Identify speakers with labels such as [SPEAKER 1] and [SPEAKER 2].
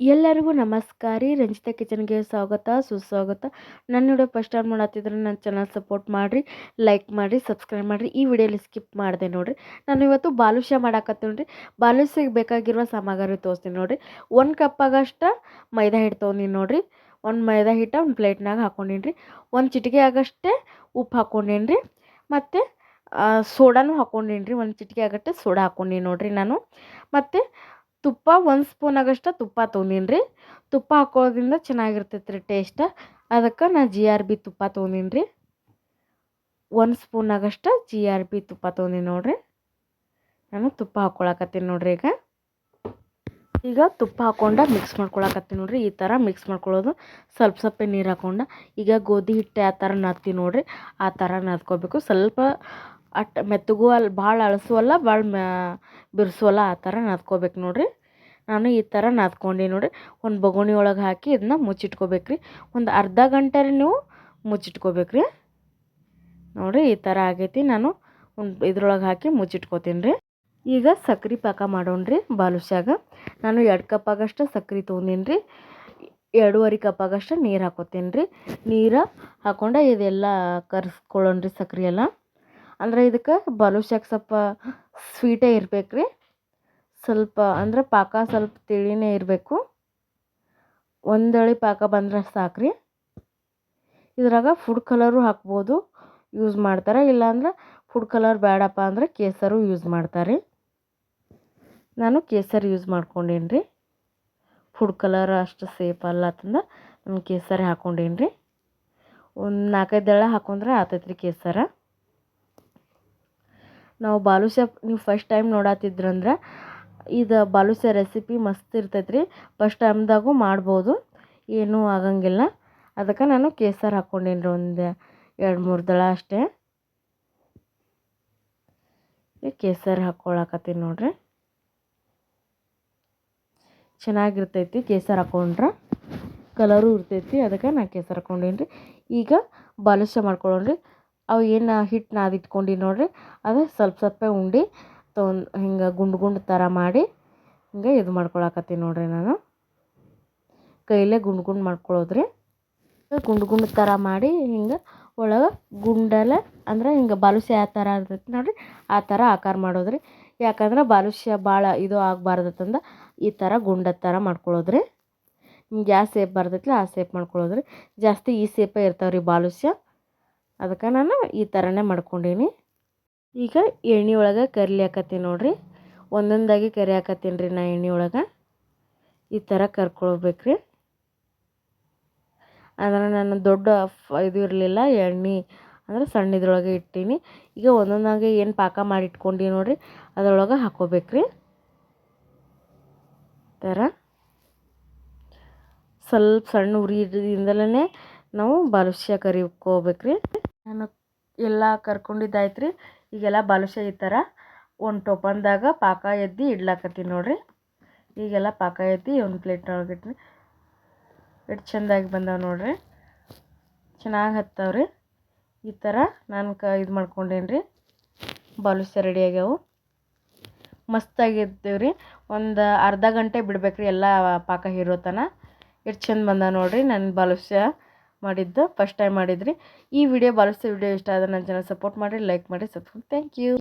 [SPEAKER 1] ಎಲ್ಲರಿಗೂ ನಮಸ್ಕಾರ. ರೀ ರಂಜಿತಾ ಕಿಚನ್ಗೆ ಸ್ವಾಗತ, ಸುಸ್ವಾಗತ. ನನ್ನ ವಿಡಿಯೋ ಫಸ್ಟ್ ಟೈಮ್ ಮಾಡತ್ತಿದ್ರೆ ನನ್ನ ಚಾನಲ್ ಸಪೋರ್ಟ್ ಮಾಡಿರಿ, ಲೈಕ್ ಮಾಡಿರಿ, ಸಬ್ಸ್ಕ್ರೈಬ್ ಮಾಡಿರಿ. ಈ ವಿಡಿಯೋಲಿ ಸ್ಕಿಪ್ ಮಾಡಿದೆ ನೋಡಿರಿ. ನಾನು ಇವತ್ತು ಬಾಲುಷ್ಯ ಮಾಡಾಕತ್ತೀನಿ ರೀ ಬಾಲುಷ್ಯಗೆ ಬೇಕಾಗಿರುವ ಸಾಮಗ್ರಿ ತೋರಿಸ್ತೀನಿ ನೋಡಿರಿ. ಒಂದು ಕಪ್ಪಾಗಷ್ಟು ಮೈದಾ ಹಿಟ್ಟು ತೊಗೊಂಡಿನಿ ನೋಡಿರಿ. ಒಂದು ಮೈದಾ ಹಿಟ್ಟು ಒಂದು ಪ್ಲೇಟ್ನಾಗ ಹಾಕೊಂಡೀನಿ ರೀ. ಒಂದು ಚಿಟಿಕೆ ಆಗಷ್ಟೇ ಉಪ್ಪು ಹಾಕ್ಕೊಂಡೀನಿ ರೀ. ಮತ್ತು ಸೋಡಾನು ಹಾಕೊಂಡೀನಿ ರೀ. ಒಂದು ಚಿಟಿಕೆ ಆಗಷ್ಟೇ ಸೋಡಾ ಹಾಕೊಂಡೀನಿ ನೋಡಿರಿ ನಾನು. ಮತ್ತು ತುಪ್ಪ ಒಂದು ಸ್ಪೂನ್ ಆಗಷ್ಟು ತುಪ್ಪ ತೊಗೊಂಡೀನಿ ರೀ ತುಪ್ಪ ಹಾಕೋದ್ರಿಂದ ಚೆನ್ನಾಗಿರ್ತೈತೆ ಟೇಸ್ಟ್ ಅದಕ್ಕೆ ನಾ ಜಿ ಆರ್ ಬಿ ತುಪ್ಪ ತೊಗೊಂಡೀನಿ ರೀ ಒಂದು ಸ್ಪೂನ್ ಆಗಷ್ಟು ಜಿ ಆರ್ ಬಿ ತುಪ್ಪ ತೊಗೊಂಡೀನಿ ನೋಡಿರಿ. ನಾನು ತುಪ್ಪ ಹಾಕ್ಕೊಳಕತ್ತೀನಿ ನೋಡ್ರಿ ಈಗ. ಈಗ ತುಪ್ಪ ಹಾಕೊಂಡು ಮಿಕ್ಸ್ ಮಾಡ್ಕೊಳಕತ್ತೀನಿ ನೋಡ್ರಿ. ಈ ಥರ ಮಿಕ್ಸ್ ಮಾಡ್ಕೊಳ್ಳೋದು ಸ್ವಲ್ಪ ಸ್ವಲ್ಪ ನೀರು ಹಾಕ್ಕೊಂಡು ಈಗ ಗೋಧಿ ಹಿಟ್ಟು ಆ ಥರ ನತ್ತಿ ನೋಡ್ರಿ. ಆ ಥರ ನದ್ಕೋಬೇಕು. ಸ್ವಲ್ಪ ಅಟ್ ಮೆತ್ತಗೂ ಅಲ್ಲಿ ಭಾಳ ಅಳಸುವಲ್ಲ ಭಾಳ ಮ್ಯಾ ಬಿರ್ಸುವಲ್ಲ, ಆ ಥರ ನದ್ಕೋಬೇಕು ನೋಡಿರಿ. ನಾನು ಈ ಥರ ನಾದ್ಕೊಂಡು ನೋಡಿರಿ ಒಂದು ಬೊಗುಣಿ ಒಳಗೆ ಹಾಕಿ ಇದನ್ನ ಮುಚ್ಚಿಟ್ಕೋಬೇಕು ರೀ ಒಂದು ಅರ್ಧ ಗಂಟೆ ರೀ ನೀವು ಮುಚ್ಚಿಟ್ಕೋಬೇಕು ರೀ ನೋಡಿರಿ ಈ ಥರ ಆಗೈತಿ. ನಾನು ಒಂದು ಇದ್ರೊಳಗೆ ಹಾಕಿ ಮುಚ್ಚಿಟ್ಕೋತೀನಿ ರೀ ಈಗ ಸಕ್ರೆ ಪಾಕ ಮಾಡೋಣ ರೀ ಬಾಲುಷ್ಯಾಗ. ನಾನು ಎರಡು ಕಪ್ ಆಗಷ್ಟು ಸಕ್ರೆ ತೊಗೊಂಡೀನಿ ರೀ ಎರಡೂವರೆ ಕಪ್ ಆಗಷ್ಟು ನೀರು ಹಾಕೋತೀನಿ ರೀ ನೀರು ಹಾಕೊಂಡು ಇದೆಲ್ಲ ಕರ್ಸ್ಕೊಳ್ಳೋಣ ರೀ ಸಕ್ರೆ ಎಲ್ಲ. ಅಂದ್ರೆ ಇದಕ್ಕೆ ಬಾಲುಷ್ಯಾಗ ಸ್ವಲ್ಪ ಸ್ವೀಟೇ ಇರ್ಬೇಕು ರೀ ಸ್ವಲ್ಪ ಅಂದ್ರೆ ಪಾಕ ಸ್ವಲ್ಪ ತಿಳಿನೇ ಇರಬೇಕು. ಒಂದಳಿ ಪಾಕ ಬಂದ್ರೆ ರೀ ಇದ್ರಾಗ ಫುಡ್ ಕಲರು ಹಾಕ್ಬೋದು ಯೂಸ್ ಮಾಡ್ತಾರೆ. ಇಲ್ಲಾಂದ್ರೆ ಫುಡ್ ಕಲರ್ ಬೇಡಪ್ಪ ಅಂದ್ರೆ ಕೇಸರು ಯೂಸ್ ಮಾಡ್ತಾರೆ. ನಾನು ಕೇಸರಿ ಯೂಸ್ ಮಾಡ್ಕೊಂಡೇನಿ ರೀ ಫುಡ್ ಕಲರ್ ಅಷ್ಟು ಸೇಫ್ ಅಲ್ಲ ಅಂತಂದು ನಾನು ಕೇಸರಿ ಹಾಕ್ಕೊಂಡೇನಿ ರೀ ಒಂದು ನಾಲ್ಕೈದು ದಳ ಹಾಕೊಂಡ್ರೆ ಆತೈತೆ ರೀ ಕೇಸರ. ನಾವು ಬಾಲುಶಾಪ್ ನೀವು ಫಸ್ಟ್ ಟೈಮ್ ನೋಡತ್ತಿದ್ರಂದ್ರೆ ಇದು ಬಾಲುಸೆ ರೆಸಿಪಿ ಮಸ್ತ್ ಇರ್ತೈತೆ ರೀ ಫಸ್ಟ್ ಟೈಮ್ದಾಗೂ ಮಾಡ್ಬೋದು. ಏನೂ ಆಗಂಗಿಲ್ಲ. ಅದಕ್ಕೆ ನಾನು ಕೇಸರ್ ಹಾಕ್ಕೊಂಡೀನಿ ರೀ ಒಂದು ಎರಡು ಮೂರು ದಳ ಅಷ್ಟೇ. ಕೇಸರಿ ಹಾಕ್ಕೊಳಕತ್ತೀನಿ ನೋಡ್ರಿ. ಚೆನ್ನಾಗಿರ್ತೈತಿ ಕೇಸರ್ ಹಾಕ್ಕೊಂಡ್ರೆ ಕಲರು ಇರ್ತೈತಿ, ಅದಕ್ಕೆ ನಾನು ಕೇಸರಿ ಹಾಕ್ಕೊಂಡೀನಿ ರೀ ಈಗ ಬಾಲುಷ ಮಾಡ್ಕೊಳ್ಳೋಣ ರೀ ಅವು ಏನು ಹಿಟ್ಟು ನಾದಿಟ್ಕೊಂಡಿ ನೋಡ್ರಿ. ಅದು ಸ್ವಲ್ಪ ಸ್ವಲ್ಪ ಉಂಡೆ ತೊಗೊಂಡು ಹಿಂಗೆ ಗುಂಡು ಗುಂಡು ಥರ ಮಾಡಿ ಹಿಂಗೆ ಇದು ಮಾಡ್ಕೊಳಕತ್ತೀನಿ ನೋಡಿರಿ ನಾನು. ಕೈಲೇ ಗುಂಡು ಗುಂಡು ಮಾಡ್ಕೊಳ್ಳೋದ್ರಿ ಗುಂಡು ಗುಂಡು ಥರ ಮಾಡಿ ಹಿಂಗೆ ಒಳಗೆ ಗುಂಡಲೆ ಅಂದ್ರೆ ಹಿಂಗೆ ಬಾಲುಷ್ಯ ಯಾವ ಥರ ಇರ್ತೈತಿ ನೋಡಿರಿ. ಆ ಥರ ಆಕಾರ ಮಾಡೋದು ರೀ ಯಾಕಂದ್ರೆ ಬಾಲುಷ್ಯ ಭಾಳ ಇದು ಆಗಬಾರ್ದತ್ತಂದ ಈ ಥರ ಗುಂಡ ಥರ ಮಾಡ್ಕೊಳ್ಳೋದ್ರಿ ನಿಮ್ಗೆ ಯಾವ ಸೇಪ್ ಬರ್ತೈತಿ ಆ ಸೇಪ್ ಮಾಡ್ಕೊಳ್ಳೋದ್ರಿ ಜಾಸ್ತಿ ಈ ಸೇಪೇ ಇರ್ತಾವೆ ರೀ ಬಾಲುಷ್ಯ. ಅದಕ್ಕೆ ನಾನು ಈ ಥರನೇ ಮಾಡ್ಕೊಂಡೀನಿ. ಈಗ ಎಣ್ಣೆ ಒಳಗೆ ಕರ್ಲಿ ಹಾಕತ್ತೀನಿ ನೋಡಿರಿ. ಒಂದೊಂದಾಗಿ ಕರಿ ಹಾಕತ್ತೀನಿ ರೀ ನಾ ಎಣ್ಣೆ ಒಳಗೆ. ಈ ಥರ ಕರ್ಕೊಳ್ಬೇಕು ರೀ ಅದನ್ನು ನಾನು ದೊಡ್ಡ ಇದು ಇರಲಿಲ್ಲ, ಎಣ್ಣೆ ಅಂದ್ರೆ ಸಣ್ಣದ್ರೊಳಗೆ ಇಟ್ಟೀನಿ. ಈಗ ಒಂದೊಂದಾಗಿ ಏನು ಪಾಕ ಮಾಡಿ ಇಟ್ಕೊಂಡು ನೋಡಿರಿ, ಅದರೊಳಗೆ ಹಾಕೋಬೇಕು ರೀ ಥರ ಸ್ವಲ್ಪ ಸಣ್ಣ ಉರಿಯಿಂದಲೇ ನಾವು ಬಾಲುಷ್ಯ ಕರಿಕೋಬೇಕು ರೀ ನಾನು ಎಲ್ಲ ಕರ್ಕೊಂಡಿದ್ದಾಯ್ತು ರೀ ಈಗೆಲ್ಲ ಬಾಲುಷ ಈ ಥರ ಒಂದು ಟೋಪನ್ದಾಗ ಪಾಕ ಎದ್ದು ಇಡ್ಲಾಕತ್ತೀನಿ ನೋಡಿರಿ. ಈಗೆಲ್ಲ ಪಾಕ ಎದ್ದು ಒಂದು ಪ್ಲೇಟ್ನೊಳಗೆ ಇಟ್ಟಿನಿ ಎಷ್ಟು ಚೆಂದಾಗಿ ಬಂದಾವೆ ನೋಡಿರಿ. ಚೆನ್ನಾಗಿ ಹತ್ತವ್ರಿ ಈ ಥರ ನಾನು ಕ ಇದು ಮಾಡ್ಕೊಂಡೇನಿ ರೀ. ಬಾಲುಷ್ಯ ರೆಡಿ ಆಗ್ಯಾವು. ಮಸ್ತಾಗಿರ್ತೀವಿ ರೀ. ಒಂದು ಅರ್ಧ ಗಂಟೆ ಬಿಡ್ಬೇಕು ರೀ ಎಲ್ಲ ಪಾಕ ಹೀರೋತನ ಎಷ್ಟು ಚೆಂದ ಬಂದ ನೋಡಿರಿ ನನ್ನ ಬಾಲುಷ್ಯ ಮಾಡಿದ್ದು ಫಸ್ಟ್ ಟೈಮ್ ಮಾಡಿದ್ರಿ. ಈ ವಿಡಿಯೋ ಬಾಲುಷ್ಯ ವಿಡಿಯೋ ಇಷ್ಟ ಆದರೆ ನನ್ನ ಚಾನಲ್ ಸಪೋರ್ಟ್ ಮಾಡಿ ಲೈಕ್ ಮಾಡಿ ಸಬ್ಸ್ಕ್ರೈಬ್ ಥ್ಯಾಂಕ್ ಯು